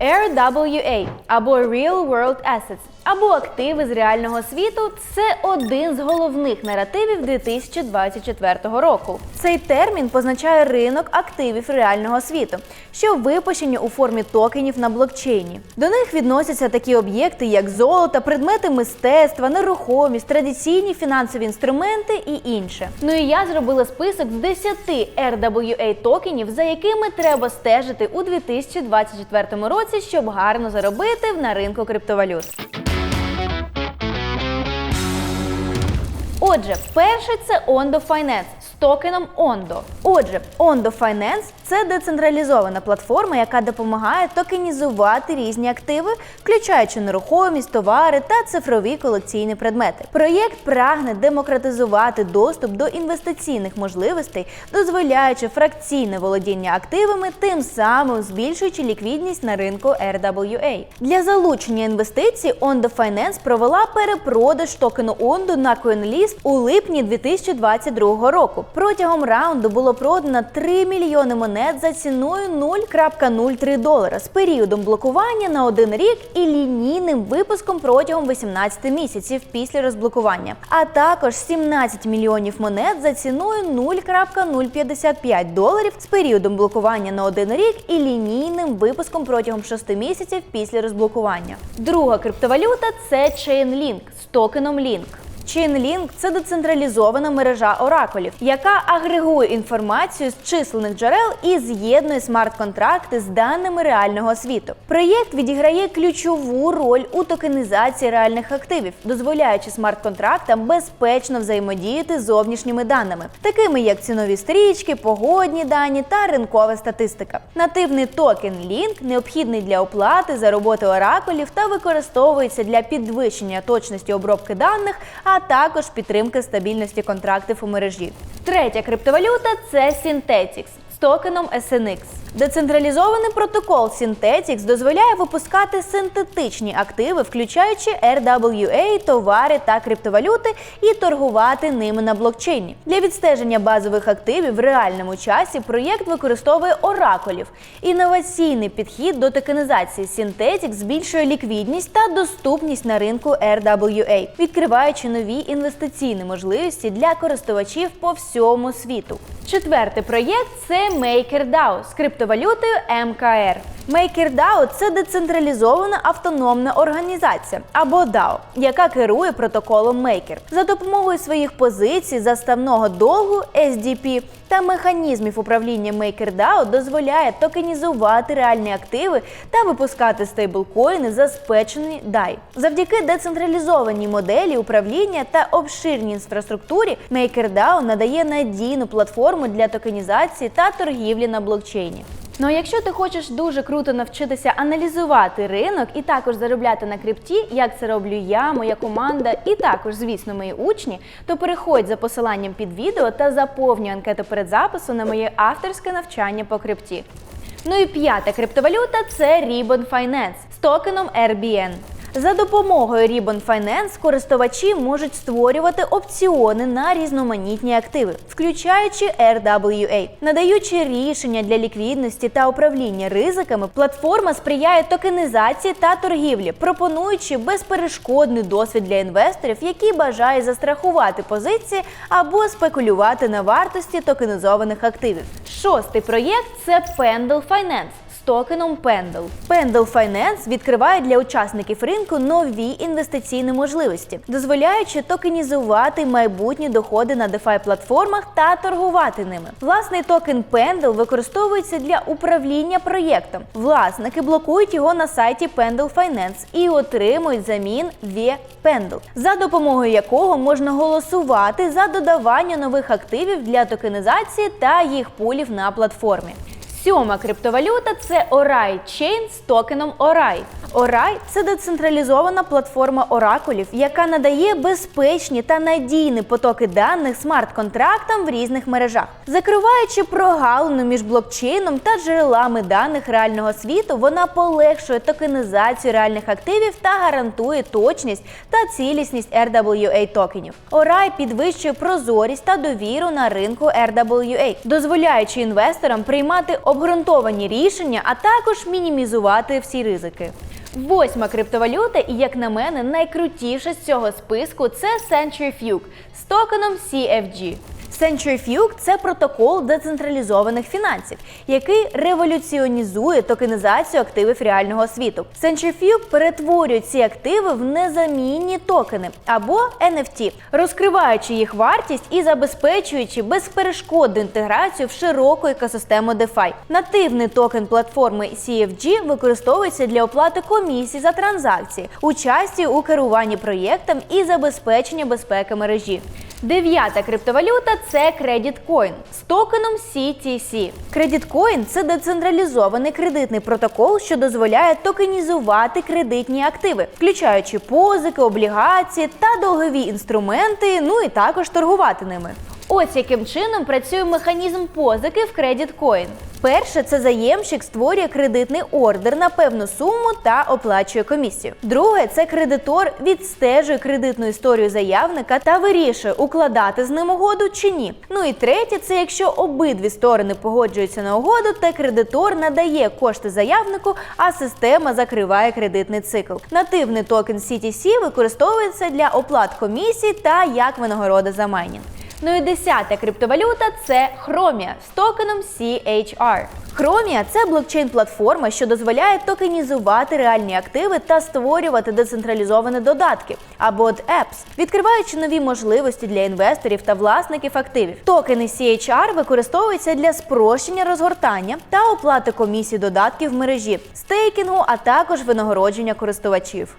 RWA або Real World Assets або активи з реального світу це один з головних наративів 2024 року. Цей термін позначає ринок активів реального світу, що випущені у формі токенів на блокчейні. До них відносяться такі об'єкти, як золото, предмети мистецтва, нерухомість, традиційні фінансові інструменти і інше. Ну і я зробила список з 10 RWA токенів, за якими треба стежити у 2024 році, щоб гарно заробити на ринку криптовалют. Отже, перше це Ondo Finance токеном Ondo. Отже, Ondo Finance – це децентралізована платформа, яка допомагає токенізувати різні активи, включаючи нерухомість, товари та цифрові колекційні предмети. Проєкт прагне демократизувати доступ до інвестиційних можливостей, дозволяючи фракційне володіння активами, тим самим збільшуючи ліквідність на ринку RWA. Для залучення інвестицій Ondo Finance провела перепродаж токену Ondo на CoinList у липні 2022 року. Протягом раунду було продано 3 мільйони монет за ціною 0,03 долара з періодом блокування на один рік і лінійним випуском протягом 18 місяців після розблокування, а також 17 мільйонів монет за ціною 0,055 доларів з періодом блокування на один рік і лінійним випуском протягом 6 місяців після розблокування. Друга криптовалюта це Chainlink з токеном Link. Chainlink – це децентралізована мережа оракулів, яка агрегує інформацію з численних джерел і з'єднує смарт-контракти з даними реального світу. Проєкт відіграє ключову роль у токенізації реальних активів, дозволяючи смарт-контрактам безпечно взаємодіяти з зовнішніми даними, такими як цінові стрічки, погодні дані та ринкова статистика. Нативний токен Link необхідний для оплати за роботи оракулів та використовується для підвищення точності обробки даних, а також підтримки стабільності контрактів у мережі. Третя криптовалюта це Synthetix з токеном SNX. Децентралізований протокол Synthetix дозволяє випускати синтетичні активи, включаючи RWA, товари та криптовалюти, і торгувати ними на блокчейні. Для відстеження базових активів в реальному часі проєкт використовує оракулів. Інноваційний підхід до токенізації Synthetix збільшує ліквідність та доступність на ринку RWA, відкриваючи нові інвестиційні можливості для користувачів по всьому світу. Четвертий проєкт це MakerDAO з криптовалютою МКР. MakerDAO – це децентралізована автономна організація або DAO, яка керує протоколом Maker. За допомогою своїх позицій, заставного долгу SDP та механізмів управління MakerDAO дозволяє токенізувати реальні активи та випускати стейблкоїни за спечені DAI. Завдяки децентралізованій моделі управління та обширній інфраструктурі MakerDAO надає надійну платформу для токенізації та торгівлі на блокчейні. Ну а якщо ти хочеш дуже круто навчитися аналізувати ринок і також заробляти на крипті, як це роблю я, моя команда і також, звісно, мої учні, то переходь за посиланням під відео та заповнюй анкету перед запису на моє авторське навчання по крипті. Ну і п'ята криптовалюта це Ribbon Finance з токеном RBN. За допомогою Ribbon Finance користувачі можуть створювати опціони на різноманітні активи, включаючи RWA. Надаючи рішення для ліквідності та управління ризиками, платформа сприяє токенізації та торгівлі, пропонуючи безперешкодний досвід для інвесторів, які бажають застрахувати позиції або спекулювати на вартості токенізованих активів. Шостий проєкт це Pendle Finance токеном Pendle. Pendle Finance відкриває для учасників ринку нові інвестиційні можливості, дозволяючи токенізувати майбутні доходи на DeFi платформах та торгувати ними. Власний токен Pendle використовується для управління проєктом. Власники блокують його на сайті Pendle Finance і отримують замін V Pendle, за допомогою якого можна голосувати за додавання нових активів для токенізації та їх пулів на платформі. Сьома криптовалюта це Orai Chain з токеном Orai. Orai – це децентралізована платформа оракулів, яка надає безпечні та надійні потоки даних смарт-контрактам в різних мережах. Закриваючи прогалину між блокчейном та джерелами даних реального світу, вона полегшує токенізацію реальних активів та гарантує точність та цілісність RWA токенів. Orai підвищує прозорість та довіру на ринку RWA, дозволяючи інвесторам приймати обґрунтовані рішення, а також мінімізувати всі ризики. Восьма криптовалюта, і як на мене, найкрутіша з цього списку це Centrifuge з токеном CFG. Centrifuge – це протокол децентралізованих фінансів, який революціонізує токенізацію активів реального світу. Centrifuge перетворює ці активи в незамінні токени або NFT, розкриваючи їх вартість і забезпечуючи безперешкодну інтеграцію в широку екосистему DeFi. Нативний токен платформи CFG використовується для оплати комісій за транзакції, участі у керуванні проєктом і забезпечення безпеки мережі. Дев'ята криптовалюта це Credit з токеном CTC. Credit – це децентралізований кредитний протокол, що дозволяє токенізувати кредитні активи, включаючи позики, облігації та долгові інструменти, ну і також торгувати ними. Ось яким чином працює механізм позики в Credit Coin. Перше, це заємщик створює кредитний ордер на певну суму та оплачує комісію. Друге, це кредитор відстежує кредитну історію заявника та вирішує, укладати з ним угоду чи ні. Ну і третє, це якщо обидві сторони погоджуються на угоду, та кредитор надає кошти заявнику, а система закриває кредитний цикл. Нативний токен CTC використовується для оплат комісій та як винагорода за майнінг. Ну і десята криптовалюта це Chromia з токеном CHR. Chromia – це блокчейн-платформа, що дозволяє токенізувати реальні активи та створювати децентралізовані додатки або от apps, відкриваючи нові можливості для інвесторів та власників активів. Токени CHR використовуються для спрощення розгортання та оплати комісій додатків в мережі, стейкінгу, а також винагородження користувачів.